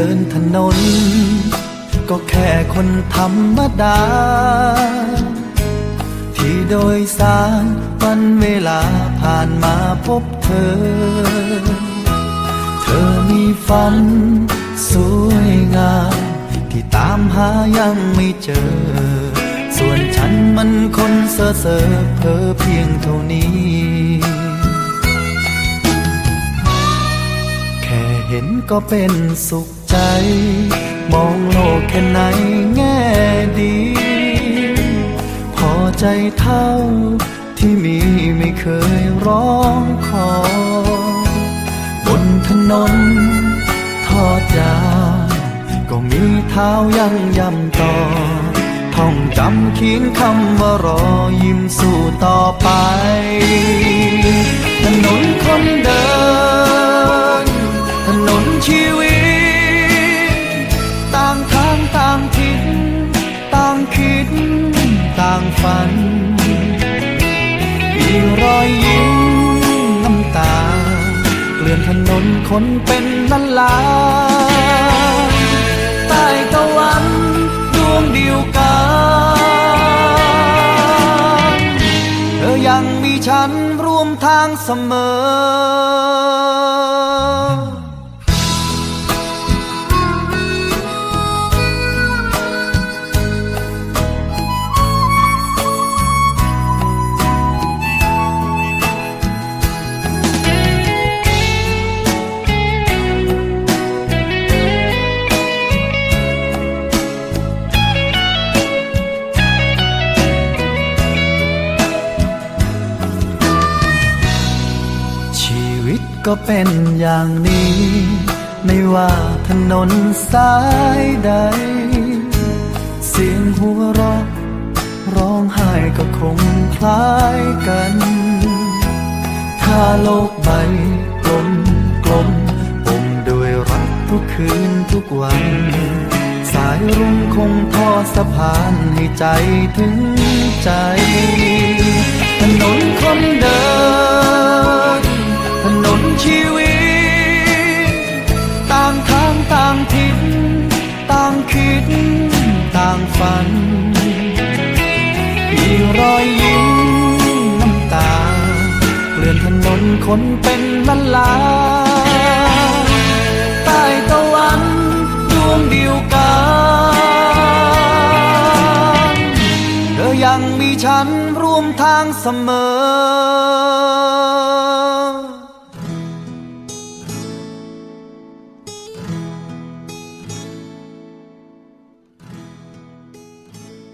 ินถนน ก็แค่คนธรรมดา ที่โดยสารวันเวลาผ่านมาพบเธอ เธอมีฝัน สวยงาม ที่ตามหายังไม่เจอ ส่วนฉันมันคนเซ่อเซ่อเพอเพียงเท่านี้แค่เห็นก็เป็นสุข ใจ มองโลกแค่ไหนแง่ดี พอใจเท่าที่มีไม่เคยร้องขอบนถนนทอดยาวก็มีเท้ายังย่ำต่อท่องจำเขียนคำว่ารอยิ้มสู้ต่อไป ถนนคนเป็นล้านล้านใต้ตะวันดวงเดียวกัน เธอยังมีฉันร่วมทางเสมอ ก็เป็นอย่างนี้ ไม่ว่าถนนสายใด เสียงหัวเราะร้องไห้ก็คงคล้ายกัน ถ้าโลกใบกลมกลมปมด้วยรักทุกคืนทุกวัน สายรุ่งคงทอสะพานให้ใจถึงใจ ถนนคนเดินางฝัน มีรอยยิ้มน้ำตาเกลื่อนถนนคนเป็นล้านลาใต้ตะวันดวงเดียวกันเธอยังมีฉันร่วมทางเสมอ